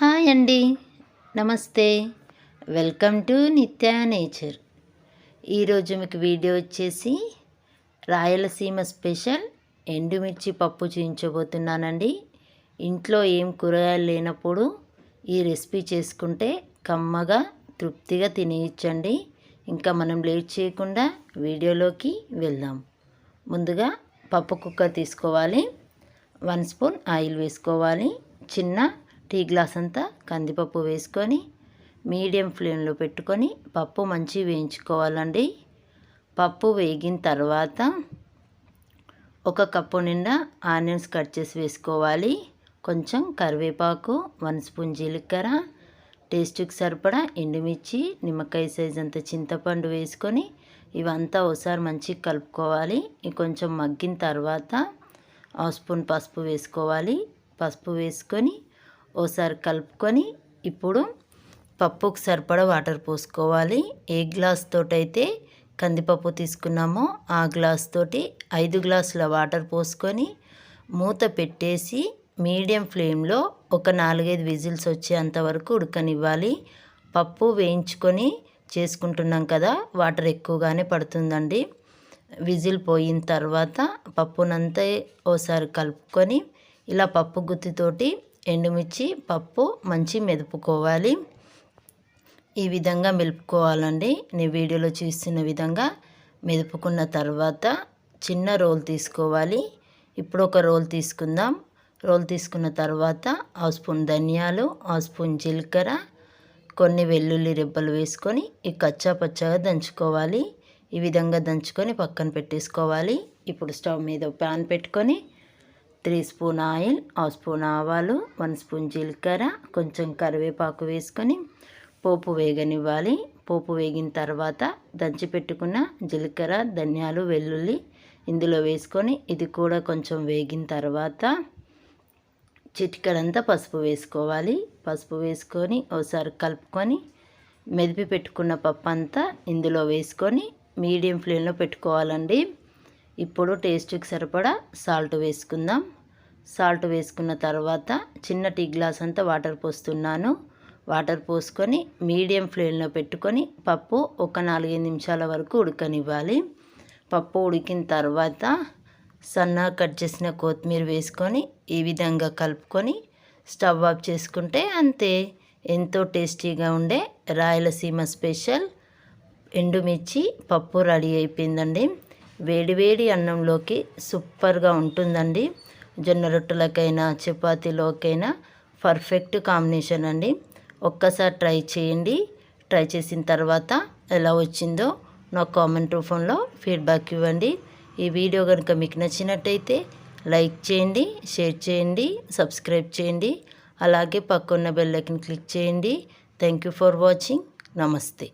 Hi అండి. నమస్తే. Welcome to Nithya nature. ఈరోజు మీకు వీడియో వచ్చేసి రాయలసీమ స్పెషల్ ఎండుమిర్చి పప్పు చూపించబోతున్నానండి ఇంట్లో ఏం కూరగాయలు లేనప్పుడు ఈ రెసిపీ చేసుకుంటే కమ్మగా తృప్తిగా తినేయచ్చండి. ఇంకా మనం లేట్ చేయకుండా వీడియోలోకి వెళ్దాం. ముందుగా పప్పు కుక్కర్ తీసుకోవాలి. వన్ స్పూన్ ఆయిల్ వేసుకోవాలి. చిన్న టీ గ్లాస్ అంతా కందిపప్పు వేసుకొని మీడియం ఫ్లేమ్లో పెట్టుకొని పప్పు మంచి వేయించుకోవాలండి. పప్పు వేగిన తర్వాత ఒక కప్పు నిండా ఆనియన్స్ కట్ చేసి వేసుకోవాలి. కొంచెం కరివేపాకు వన్ స్పూన్ జీలకర్ర టేస్ట్కి సరిపడా ఎండుమిర్చి నిమ్మకాయ సైజ్ అంత చింతపండు వేసుకొని ఇవంతా ఒకసారి మంచిగా కలుపుకోవాలి. కొంచెం మగ్గిన తర్వాత హాఫ్ స్పూన్ పసుపు వేసుకోవాలి. పసుపు వేసుకొని ఓసారి కలుపుకొని ఇప్పుడు పప్పుకు సరిపడా వాటర్ పోసుకోవాలి. ఏ గ్లాస్ తోటైతే కందిపప్పు తీసుకున్నామో ఆ గ్లాస్ తోటి ఐదు గ్లాసుల వాటర్ పోసుకొని మూత పెట్టేసి మీడియం ఫ్లేమ్లో ఒక నాలుగైదు విజిల్స్ వచ్చేంత వరకు ఉడకనివ్వాలి. పప్పు వేయించుకొని చేసుకుంటున్నాం కదా వాటర్ ఎక్కువగానే పడుతుందండి. విజిల్ పోయిన తర్వాత పప్పునంతా ఓసారి కలుపుకొని ఇలా పప్పు గుత్తితోటి ఎండుమిర్చి పప్పు మంచి మెదుపుకోవాలి. ఈ విధంగా మెలుపుకోవాలండి. నేను వీడియోలో చూస్తున్న విధంగా మెదుపుకున్న తర్వాత చిన్న రోల్ తీసుకోవాలి. ఇప్పుడు ఒక రోల్ తీసుకుందాం. రోల్ తీసుకున్న తర్వాత హాఫ్ స్పూన్ ధనియాలు హాఫ్ స్పూన్ జీలకర్ర కొన్ని వెల్లుల్లి రెబ్బలు వేసుకొని ఈ కచ్చా పచ్చగా దంచుకోవాలి. ఈ విధంగా దంచుకొని పక్కన పెట్టేసుకోవాలి. ఇప్పుడు స్టవ్ మీద ప్యాన్ పెట్టుకొని three spoon oil half spoon ఆవాలు వన్ స్పూన్ జీలకర్ర కొంచెం కరివేపాకు వేసుకొని పోపు వేగనివ్వాలి. పోపు వేగిన తర్వాత దంచి పెట్టుకున్న జీలకర్ర ధనియాలు వెల్లుల్లి ఇందులో వేసుకొని ఇది కూడా కొంచెం వేగిన తర్వాత చిటికడంతా పసుపు వేసుకోవాలి. పసుపు వేసుకొని ఒకసారి కలుపుకొని మెదిపి పెట్టుకున్న పప్పు అంతా ఇందులో వేసుకొని మీడియం ఫ్లేమ్లో పెట్టుకోవాలండి. ఇప్పుడు టేస్ట్కి సరిపడా సాల్ట్ వేసుకుందాం. సాల్ట్ వేసుకున్న తర్వాత చిన్న టీ గ్లాస్ అంతా వాటర్ పోస్తున్నాను. వాటర్ పోసుకొని మీడియం ఫ్లేమ్లో పెట్టుకొని పప్పు ఒక నాలుగైదు నిమిషాల వరకు ఉడకనివ్వాలి. పప్పు ఉడికిన తర్వాత సన్నగా కట్ చేసిన కొత్తిమీర వేసుకొని ఈ విధంగా కలుపుకొని స్టవ్ ఆఫ్ చేసుకుంటే అంతే. ఎంతో టేస్టీగా ఉండే రాయలసీమ స్పెషల్ ఎండుమిర్చి పప్పు రెడీ అయిపోయిందండి. వేడివేడి అన్నంలోకి సూపర్గా ఉంటుందండి. జొన్న రొట్టెలకైనా చపాతీలోకైనా పర్ఫెక్ట్ కాంబినేషన్ అండి. ఒక్కసారి ట్రై చేయండి. ట్రై చేసిన తర్వాత ఎలా వచ్చిందో నా కామెంట్ రూపంలో ఫీడ్బ్యాక్ ఇవ్వండి. ఈ వీడియో కనుక మీకు నచ్చినట్టయితే లైక్ చేయండి షేర్ చేయండి సబ్స్క్రైబ్ చేయండి. అలాగే పక్కన్న బెల్లైకన్ క్లిక్ చేయండి. Thank you for watching. నమస్తే.